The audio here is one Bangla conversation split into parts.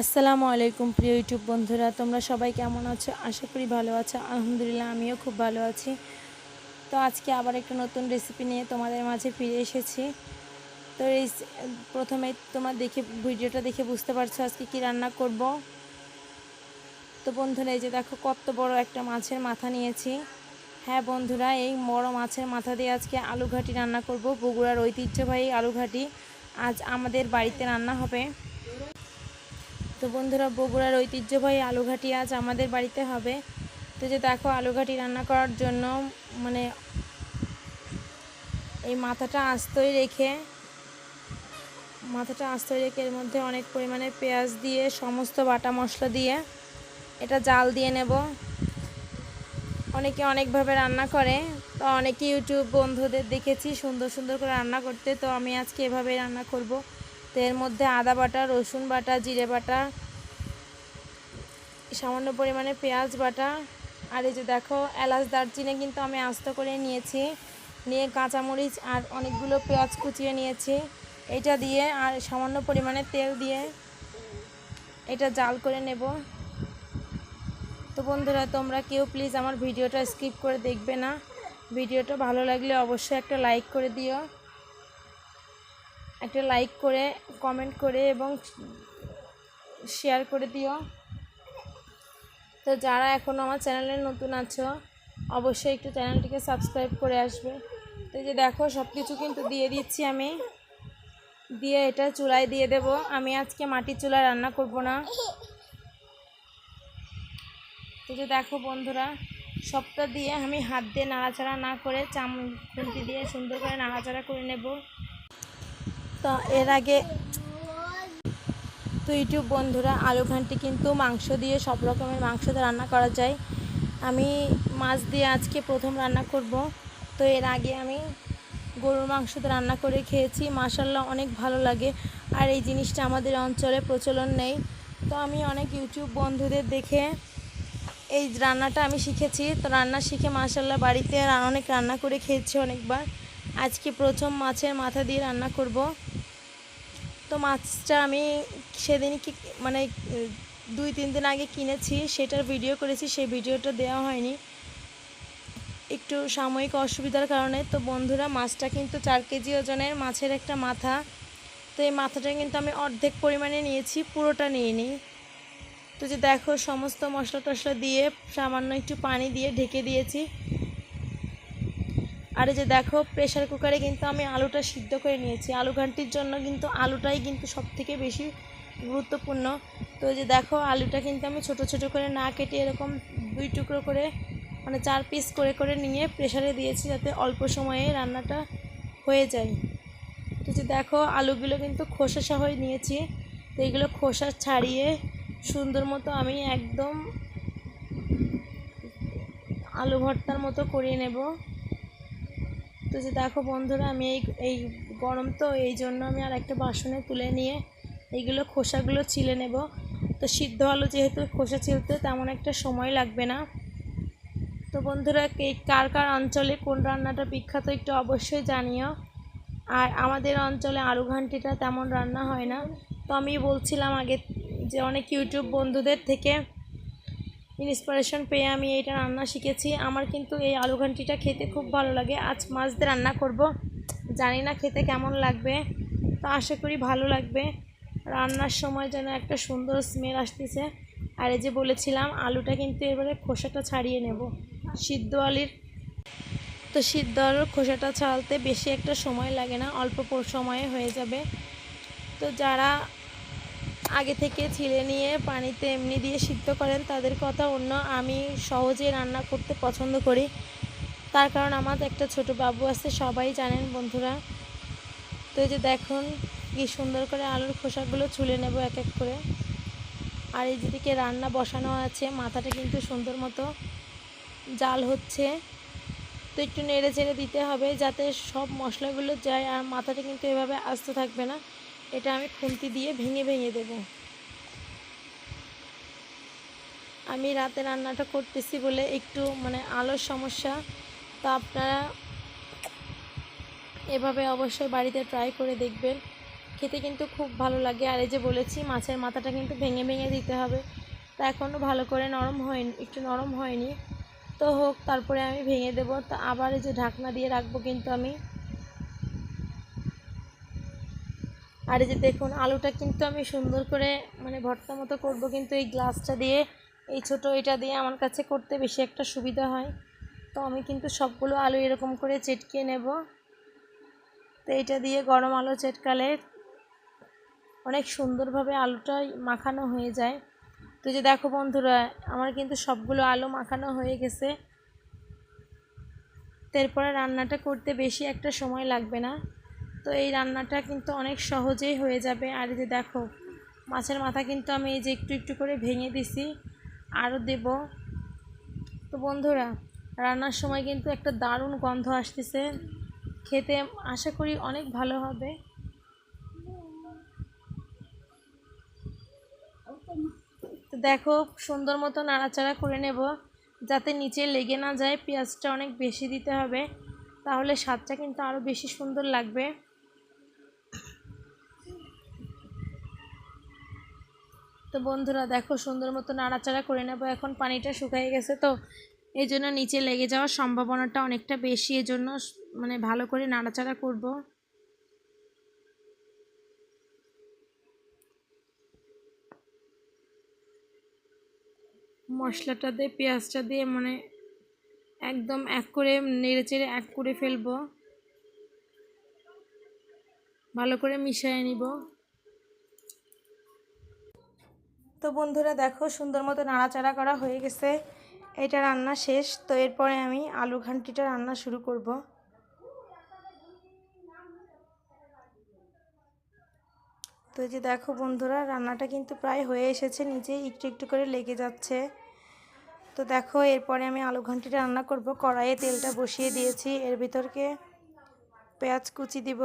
আসসালামু আলাইকুম প্রিয় ইউটিউব বন্ধুরা, তোমরা সবাই কেমন আছো? আশা করি ভালো আছো। আলহামদুলিল্লাহ, আমিও খুব ভালো আছি। তো আজকে আবার একটা নতুন রেসিপি নিয়ে তোমাদের মাঝে ফিরে এসেছি। তো এই প্রথমে তোমরা দেখে, ভিডিওটা দেখে বুঝতে পারছ আজকে কি রান্না করব। তো বন্ধুরা, এই যে দেখো, কত বড় একটা মাছের মাথা নিয়েছি। হ্যাঁ বন্ধুরা, এই বড় মাছের মাথা দিয়ে আজকে আলু ঘাটি রান্না করব। বগুড়ার ঐতিহ্যবাহী আলু ঘাটি। আজ আমাদের বাড়িতে রান্না হবে। তো বন্ধুরা, বগুড়ার ঐতিহ্যবাহী আলুঘাটি আজ আমাদের বাড়িতে হবে। তো যে দেখো, আলুঘাটি রান্না করার জন্য মানে এই মাথাটা আস্তই রেখে, মাথাটা আস্তই রেখে এর মধ্যে অনেক পরিমাণে পেঁয়াজ দিয়ে, সমস্ত বাটা মশলা দিয়ে এটা জাল দিয়ে নেব। অনেকে অনেকভাবে রান্না করে, তো অনেকে ইউটিউব বন্ধুদের দেখেছি সুন্দর সুন্দর করে রান্না করতে, তো আমি আজকে এভাবে রান্না করব। তো এর মধ্যে আদা বাটা, রসুন বাটা, জিরে বাটা সামান্য পরিমাণে পেঁয়াজ বাটা। আর এই যে দেখো, এলাচ দারচিনি কিন্তু আমি আস্ত করে নিয়েছি। নিয়ে কাঁচামরিচ আর অনেকগুলো পেঁয়াজ কুচিয়ে নিয়েছি। এটা দিয়ে আর সামান্য পরিমাণে তেল দিয়ে এটা জাল করে নেব। তো বন্ধুরা, তোমরা কেউ প্লিজ আমার ভিডিওটা স্কিপ করে দেখবে না। ভিডিওটা ভালো লাগলে অবশ্যই একটা লাইক করে দিও। একটা লাইক করে, কমেন্ট করে এবং শেয়ার করে দিও। তো যারা এখনও আমার চ্যানেলে নতুন আছো, অবশ্যই একটু চ্যানেলটিকে সাবস্ক্রাইব করে আসবে। তো যে দেখো সব কিছু কিন্তু দিয়ে দিচ্ছি আমি। দিয়ে এটা চুলায় দিয়ে দেব। আমি আজকে মাটির চুলায় রান্না করব না। তো যে দেখো বন্ধুরা, সবটা দিয়ে আমি হাত দিয়ে নাড়াচাড়া না করে চাম খুন্তি দিয়ে সুন্দর করে নাড়াচাড়া করে নেব। তো এর আগে তো ইউটিউব বন্ধুরা আলু ঘান্টি কিন্তু মাংস দিয়ে সব রকমের মাংস দিয়ে রান্না করা যায়। আমি মাছ দিয়ে আজকে প্রথম রান্না করব। তো এর আগে আমি গরুর মাংস দিয়ে রান্না করে খেয়েছি। মাসাল্লাহ অনেক ভালো লাগে। আর এই জিনিসটা আমাদের অঞ্চলে প্রচলন নেই। তো আমি অনেক ইউটিউব বন্ধুদের দেখে এই রান্নাটা আমি শিখেছি। তো রান্না শিখে মাসাল্লাহ বাড়িতে অনেক রান্না করে খেয়েছি অনেকবার। আজকে প্রথম মাছের মাথা দিয়ে রান্না করব। তো মাছটা আমি সেদিন কি মানে দুই, তিন দিন আগে কিনেছি, সেটার ভিডিও করেছি, সেই ভিডিওটা দেওয়া হয়নি। একটু সাময়িক অসুবিধার কারণে, তো বন্ধুরা, মাছটা কিন্তু চার কেজি ওজনের মাছের একটা মাথা। তো এই মাথাটা কিন্তু আমি অর্ধেক পরিমাণে নিয়েছি, পুরোটা নিয়ে নিই তো যে দেখো, সমস্ত মশলা টশলা দিয়ে সামান্য একটু পানি দিয়ে ঢেকে দিয়েছি। আর যে দেখো প্রেশার কুকারে কিন্তু আমি আলুটা সিদ্ধ করে নিয়েছি। আলু ঘান্টির জন্য কিন্তু আলুটাই কিন্তু সব থেকে বেশি গুরুত্বপূর্ণ। তো যে দেখো, আলুটা কিন্তু আমি ছোট ছোট করে না কেটে এরকম দুই টুকরো করে মানে চার পিস করে করে নিয়ে প্রেশারে দিয়েছি যাতে অল্প সময়ে রান্নাটা হয়ে যায়। তো যে দেখো, আলুগুলো কিন্তু খোসা সহ নিয়েছি। তো এইগুলো খোসা ছাড়িয়ে সুন্দর মতো আমি একদম আলু ভর্তার মতো করিয়ে নেব। তো যে দেখো বন্ধুরা, আমি এই এই গরম তো, এই জন্য আমি আর একটা বাসনে তুলে নিয়ে এইগুলো খোসাগুলো ছিলে নেব। তো সিদ্ধ আলু যেহেতু খোসা ছিলতে, তেমন একটা সময় লাগবে না। তো বন্ধুরা, কে, কার কার অঞ্চলে কোন রান্নাটা বিখ্যাত একটু অবশ্যই জানিও। আর আমাদের অঞ্চলে আলু ঘান্টিটা তেমন রান্না হয় না। তো আমি বলছিলাম আগে যে অনেক ইউটিউব বন্ধুদের থেকে ইন্সপিরেশন পেয়ে আমি এইটা রান্না শিখেছি। আমার কিন্তু এই আলু ঘান্টিটা খেতে খুব ভালো লাগে। আজ মাছ দিয়ে রান্না করব। জানি না খেতে কেমন লাগবে। তো আশা করি ভালো লাগবে। রান্নার সময় যেন একটা সুন্দর স্মেল আসতেছে। আর এই যে বলেছিলাম, আলুটা কিন্তু এবারে খোসাটা ছাড়িয়ে নেব। সিদ্ধ আলির। তো সিদ্ধ আলুর খোসাটা ছাড়াতে বেশি একটা সময় লাগে না। অল্প সময়ে হয়ে যাবে। তো যারা আগে থেকে ছিলে নিয়ে পানিতে এমনি দিয়ে সিদ্ধ করেন, তাদের কথা অন্য আমি সহজে রান্না করতে পছন্দ করি। তার কারণ আমার একটা ছোট বাবু আছে, সবাই জানেন বন্ধুরা। তো এই যে দেখুন কি সুন্দর করে আলুর খোসাগুলো ছুলে নেব এক এক করে। আর এই যেদিকে রান্না বসানো আছে, মাথাটা কিন্তু সুন্দর মতো জাল হচ্ছে। তো একটু নেড়ে চেড়ে দিতে হবে যাতে সব মশলাগুলো যায়, আর মাথাটা কিন্তু এভাবে আস্ত থাকবে না। এটা আমি খুন্তি দিয়ে ভেঙে ভেঙে দেব। আমি রাতে রান্নাটা করতেছি বলে একটু মানে আলোর সমস্যা, তো আপনারা এভাবে অবশ্যই বাড়িতে ট্রাই করে দেখবেন। খেতে কিন্তু খুব ভালো লাগে। আর এই যে বলেছি, মাছের মাথাটা কিন্তু ভেঙে ভেঙে দিতে হবে। তা এখনও ভালো করে নরম হয়নি, একটু নরম হয়নি। তো হোক, তারপরে আমি ভেঙে দেবো। তা আবার এই যে ঢাকনা দিয়ে রাখব কিন্তু আমি। আর এই যে দেখুন, আলুটা কিন্তু আমি সুন্দর করে মানে ভর্তা মতো করব কিন্তু এই গ্লাসটা দিয়ে, এই ছোট এটা দিয়ে আমার কাছে করতে বেশি একটা সুবিধা হয়। তো আমি কিন্তু সবগুলো আলু এরকম করে চেটকে নেব। তো এটা দিয়ে গরম আলু চেটকালে অনেক সুন্দরভাবে আলুটা মাখানো হয়ে যায়। তো যে দেখো বন্ধুরা, আমার কিন্তু সবগুলো আলু মাখানো হয়ে গেছে। তারপরে রান্নাটা করতে বেশি একটা সময় লাগবে না। তো এই রান্নাটা কিন্তু অনেক সহজেই হয়ে যাবে। আর যে দেখো, মাছের মাথা কিন্তু আমি এই যে একটু একটু করে ভেঙে দিছি, আরও দেব। তো বন্ধুরা, রান্নার সময় কিন্তু একটা দারুণ গন্ধ আসতেছে। খেতে আশা করি অনেক ভালো হবে। তো দেখো, সুন্দর মতো নাড়াচাড়া করে নেব, যাতে নিচে লেগে না যায়, পেঁয়াজটা অনেক বেশি দিতে হবে, তাহলে স্বাদটা কিন্তু আরও বেশি সুন্দর লাগবে। তো বন্ধুরা দেখো সুন্দর মতো নাড়াচাড়া করে নেব। এখন পানিটা শুকিয়ে গেছে তো এই জন্য নিচে লেগে যাওয়ার সম্ভাবনাটা অনেকটা বেশি। এজন্য মানে ভালো করে নাড়াচাড়া করব। মশলাটা দিয়ে, পেঁয়াজটা দিয়ে মানে একদম এক করে নেড়ে চেড়ে এক করে ফেলব। ভালো করে মিশিয়ে নিব। তো বন্ধুরা দেখো, সুন্দর মতো নাড়াচাড়া করা হয়ে গেছে। এটা রান্না শেষ, তো এরপরে আমি আলু ঘান্টিটা রান্না শুরু করব। তো যে দেখো বন্ধুরা, রান্নাটা কিন্তু প্রায় হয়ে এসেছে, নিচে একটু একটু করে লেগে যাচ্ছে। তো দেখো, এরপরে আমি আলু ঘান্টিটা রান্না করব। কড়াইয়ে তেলটা বসিয়ে দিয়েছি, এর ভিতরকে পেঁয়াজ কুচি দিব।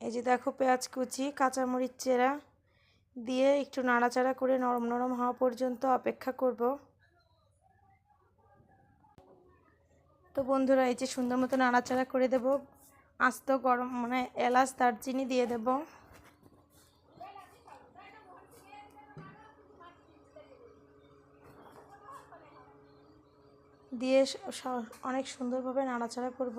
এই যে দেখো পেঁয়াজ কুচি, কাঁচামরিচ চেরা দিয়ে একটু নাড়াচাড়া করে নরম নরম হওয়া পর্যন্ত অপেক্ষা করব। তো বন্ধুরা, এই যে সুন্দর মতো নাড়াচাড়া করে দেব। আস্ত গরম মানে এলাচ, দারচিনি দিয়ে দেব। দিয়ে অনেক সুন্দরভাবে নাড়াচাড়া করব।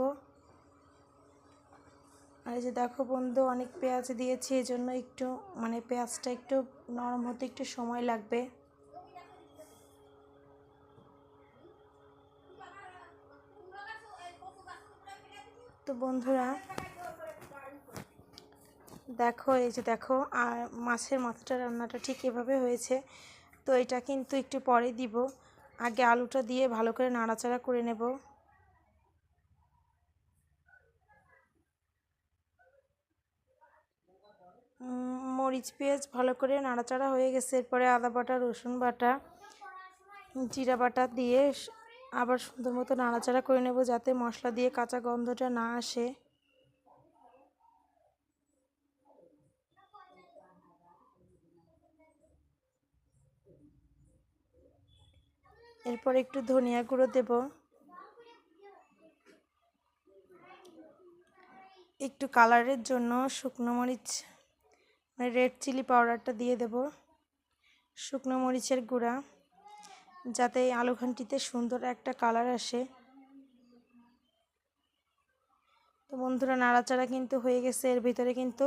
আর এই যে দেখো বন্ধু, অনেক পেঁয়াজ দিয়েছি, এই জন্য একটু মানে পেঁয়াজটা একটু নরম হতে একটু সময় লাগবে। তো বন্ধুরা, দেখো, এই যে দেখো, আর মাছের মাথাটা, রান্নাটা ঠিক এভাবে হয়েছে। তো এটা কিন্তু একটু পরে দিব। আগে আলুটা দিয়ে ভালো করে নাড়াচাড়া করে নেব। মরিচ, পেঁয়াজ ভালো করে নাড়াচাড়া হয়ে গেছে। এরপরে আদা বাটা, রসুন বাটা, জিরা বাটা দিয়ে আবার সুন্দর মতো নাড়াচাড়া করে নেব যাতে মশলা দিয়ে কাঁচা গন্ধটা না আসে। এরপর একটু ধনিয়া গুঁড়ো দেব। একটু কালারের জন্য শুকনো মরিচ রেড চিলি পাউডারটা দিয়ে দেব, শুকনো মরিচের গুঁড়া, যাতে এই আলু ঘানটিতে সুন্দর একটা কালার আসে। তো বন্ধুরা, নাড়াচাড়া কিন্তু হয়ে গেছে। এর ভিতরে কিন্তু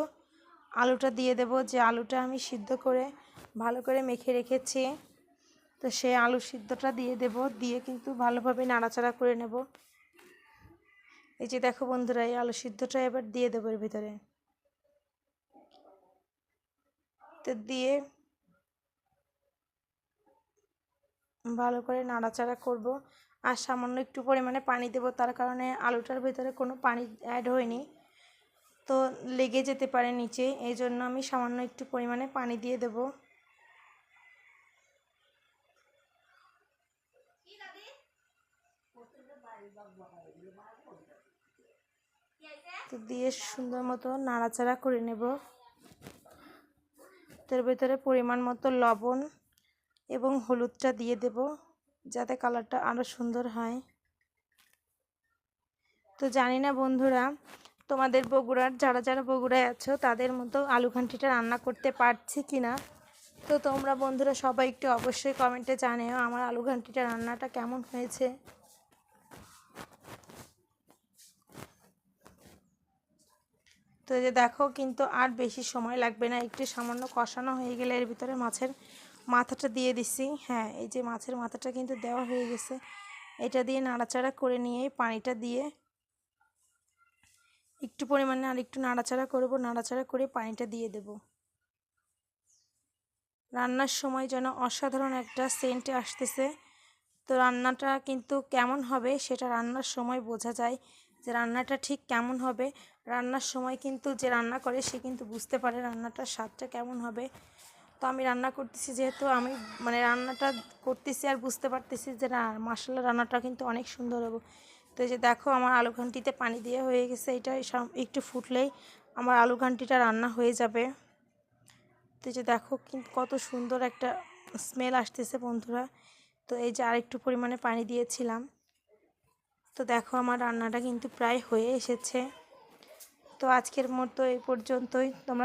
আলুটা দিয়ে দেব। যে আলুটা আমি সিদ্ধ করে, ভালো করে মেখে রেখেছি, তো সে আলু সিদ্ধটা দিয়ে দেব। দিয়ে কিন্তু ভালোভাবে নাড়াচাড়া করে নেব। এই যে দেখো বন্ধুরা, এই আলু সিদ্ধটা এবার দিয়ে দেবো এর ভিতরে তো দিয়ে ভালো করে নাড়াচাড়া করব। আর সামান্য একটু পরিমাণে পানি দেব, তার কারণে আলুটার ভেতরে কোনো পানি অ্যাড হয়নি। তো লেগে যেতে পারে নিচে, এই জন্য আমি সামান্য একটু পরিমাণে পানি দিয়ে দেব। তো দিয়ে সুন্দর মতো নাড়াচাড়া করে নেব। তার ভিতরে পরিমাণ মতো লবণ এবং হলুদটা দিয়ে দেব, যাতে কালারটা আরও সুন্দর হয়। তো জানি না বন্ধুরা, তোমাদের বগুড়ার, যারা যারা বগুড়ায় আছো, তাদের মতো আলু ঘান্টিটা রান্না করতে পারছি কি না তো তোমরা বন্ধুরা সবাই একটু অবশ্যই কমেন্টে জানিও আমার আলু ঘান্টিটা রান্নাটা কেমন হয়েছে। তো যে দেখো, কিন্তু আর বেশি সময় লাগবে না। একটু সামান্য কষানো হয়ে গেলে এর ভিতরে মাছের মাথাটা দিয়ে দিছি। হ্যাঁ এই যে মাছের মাথাটা কিন্তু দেওয়া হয়ে গেছে। এটা দিয়ে নাড়াচাড়া করে নিয়ে পানিটা দিয়ে একটু পরিমাণে আর একটু নাড়াচাড়া করব। নাড়াচাড়া করে পানিটা দিয়ে দেব। রান্নার সময় যেন অসাধারণ একটা সেন্ট আসতেছে। তো রান্নাটা কিন্তু কেমন হবে সেটা রান্নার সময় বোঝা যায় যে রান্নাটা ঠিক কেমন হবে। রান্নার সময় কিন্তু যে রান্না করে সে কিন্তু বুঝতে পারে রান্নাটার স্বাদটা কেমন হবে। তো আমি রান্না করতেছি যেহেতু আমি মানে রান্নাটা করতেছি আর বুঝতে পারতেছি যে না মশলা রান্নাটা কিন্তু অনেক সুন্দর হবে। তো যে দেখো আমার আলু ঘান্টিতে পানি দিয়ে হয়ে গেছে, এটা একটু ফুটলেই আমার আলু ঘান্টিটা রান্না হয়ে যাবে। তো যে দেখো কিন্তু কত সুন্দর একটা স্মেল আসতেছে বন্ধুরা। তো এই যে আরেকটু পরিমাণে পানি দিয়েছিলাম। তো দেখো আমার রান্নাটা কিন্তু প্রায় হয়ে এসেছে। তো আজকের মতো এই পর্যন্তই। তোমরা